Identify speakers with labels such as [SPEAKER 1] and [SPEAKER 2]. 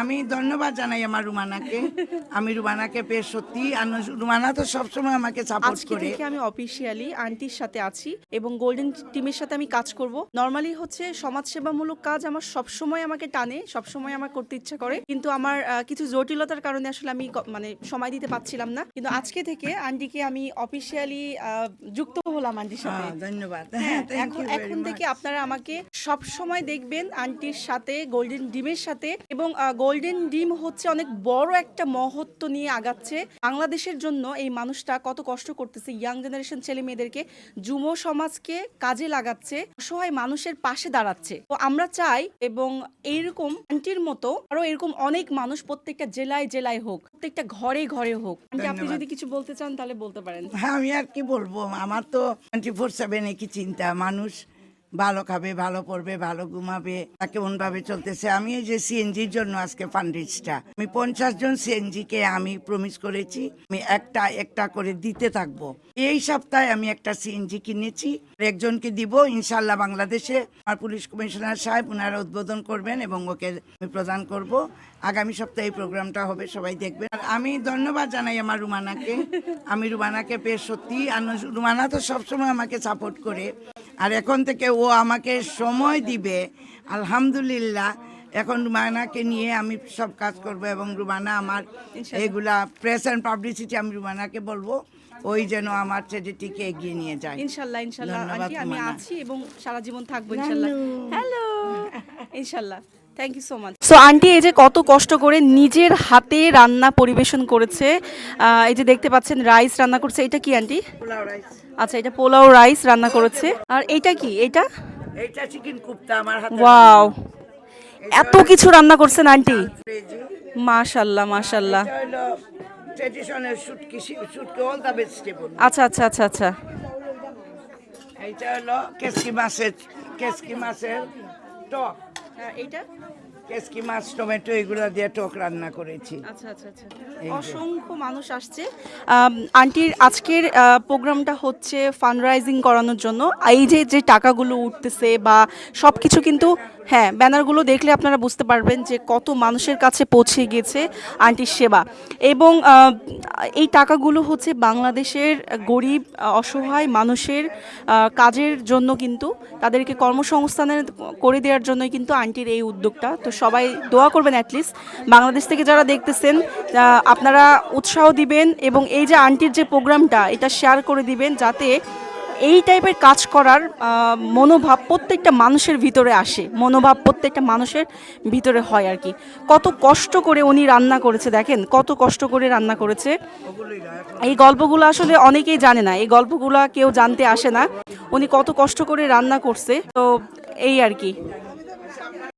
[SPEAKER 1] আমি ধন্যবাদ জানাই আমার রুমানাকে। আমি রুমানাকে পেয়ে সত্যি রুমানা তো সবসময় আমাকে সাপোর্ট করে।
[SPEAKER 2] থেকে আমি অফিসিয়ালি আন্টির সাথে আছি এবং গোল্ডেন টিমের সাথে আমি কাজ করব। নর্মালি হচ্ছে সমাজসেবামূলক কাজ আমার সবসময় আমাকে টানে সবসময় আমার করতে ইচ্ছা করে। কিন্তু আমার কিছু জটিলতার কারণে আসলে আমি মানে সময় দিতে পারছিলাম না। কিন্তু আজকে থেকে আন্টিকে আমি অফিসিয়ালি যুক্ত হলাম আন্টির সাথে।
[SPEAKER 1] হ্যাঁ, ধন্যবাদ।
[SPEAKER 2] হ্যাঁ,
[SPEAKER 1] হ্যাঁ
[SPEAKER 2] এখন এখন থেকে আপনারা আমাকে সব সময় দেখবেন আন্টির সাথে গোল্ডেন ডিমের সাথে। এবং গোল্ডেন ডিম হচ্ছে অনেক বড় একটা মহত্ব নিয়ে আগাচ্ছে বাংলাদেশের জন্য। এই মানুষটা কত কষ্ট করতেছে। ইয়াং জেনারেশন ছেলে মেয়েদেরকে যুব সমাজকে কাজে লাগাচ্ছে অসহায় মানুষের পাশে দাঁড়াচ্ছে। তো আমরা চাই এবং এইরকম আন্টির মতো আরও এরকম অনেক মানুষ প্রত্যেকটা জেলায় জেলায় হোক প্রত্যেকটা ঘরে ঘরে হোক। আপনি যদি কিছু বলতে চান তাহলে বলতে পারেন।
[SPEAKER 1] হ্যাঁ আমি আর কি বলব? আমার তো টোয়েন্টি ফোর সেভেন একই চিন্তা? মানুষ ভালো খাবে, ভালো পড়বে, ভালো ঘুমাবে তাকে ভাবে চলতেছে? আমি এই যে সিএনজির জন্য আজকে ফান্ডিজটা আমি পঞ্চাশ জন সিএনজি কে আমি প্রমিস করেছি, আমি একটা একটা করে দিতে থাকব। এই সপ্তাহে আমি একটা সিএনজি কিনেছি একজনকে দিব ইনশাল্লাহ বাংলাদেশে আমার পুলিশ কমিশনার সাহেব ওনারা উদ্বোধন করবেন এবং ওকে আমি প্রদান করব। আগামী সপ্তাহে এই প্রোগ্রামটা হবে, সবাই দেখবেন। আর আমি ধন্যবাদ জানাই আমার রুমানাকে। আমি রুমানাকে পেয়ে সত্যি, আর রুমানা তো সবসময় আমাকে সাপোর্ট করে। আর এখন থেকে ও আমাকে সময় দিবে। আলহামদুলিল্লাহ এখন রুমানাকে নিয়ে আমি সব কাজ করব এবং রুমানা আমার এগুলা প্রেস অ্যান্ড পাবলিসিটি আমি রুমানাকে বলব ওই যেন আমার ছেলেটিকে এগিয়ে নিয়ে যায়।
[SPEAKER 2] ইনশাল্লাহ ইনশাল্লাহ। আমি আছি এবং সারা জীবন থাকব ইনশাল্লাহ। হ্যালো ইনশাল্লাহ। Thank you so much so aunty এই যে কত কষ্ট করে নিজের হাতে রান্না পরিবেশন করেছে এই যে দেখতে পাচ্ছেন রাইস রান্না করছে। এটা কি আন্টি
[SPEAKER 1] পোলাও রাইস
[SPEAKER 2] আচ্ছা এটা পোলাও রাইস রান্না করেছে। আর এটা কি? এটা?
[SPEAKER 1] এইটা চিকেন কুপ্তা আমার হাতে
[SPEAKER 2] ওয়াও এত কিছু রান্না করছেন আন্টি মাশাল্লাহ মাশাল্লাহ।
[SPEAKER 1] এটা হলো ট্রেডিশনাল শুটকি শুটকি অল দ্য ভেজিটেবল
[SPEAKER 2] আচ্ছা আচ্ছা আচ্ছা আচ্ছা।
[SPEAKER 1] এইটা হলো কেসকি মাছের কেসকি মাছের টক।
[SPEAKER 2] এইটা?
[SPEAKER 1] কেসকি মাছ টমেটো এগুলো দিয়ে টক রান্না করেছি।
[SPEAKER 2] আচ্ছা আচ্ছা আচ্ছা। অসংখ্য মানুষ আসছে। আন্টির আজকের প্রোগ্রামটা হচ্ছে ফান্ডরাইজিং করানোর জন্য। এই যে যে টাকাগুলো উঠতেছে বা সব কিছু কিন্তু হ্যাঁ ব্যানারগুলো দেখলে আপনারা বুঝতে পারবেন যে কত মানুষের কাছে পৌঁছে গেছে আন্টির সেবা। এবং এই টাকাগুলো হচ্ছে বাংলাদেশের গরিব, অসহায় মানুষের কাজের জন্য কিন্তু তাদেরকে কর্মসংস্থানের করে দেওয়ার জন্যই কিন্তু আন্টির এই উদ্যোগটা। তো সবাই দোয়া করবেন অ্যাটলিস্ট বাংলাদেশ থেকে যারা দেখতেছেন আপনারা উৎসাহ দিবেন এবং এই যে আন্টির যে প্রোগ্রামটা, এটা শেয়ার করে দিবেন যাতে এই টাইপের কাজ করার মনোভাব প্রত্যেকটা মানুষের ভিতরে আসে। মনোভাব প্রত্যেকটা মানুষের ভিতরে হয় আর কি। কত কষ্ট করে উনি রান্না করেছে, দেখেন? কত কষ্ট করে রান্না করেছে। এই গল্পগুলো আসলে অনেকেই জানে না। এই গল্পগুলো কেউ জানতে আসে না। উনি কত কষ্ট করে রান্না করছে। তো এই আর কি।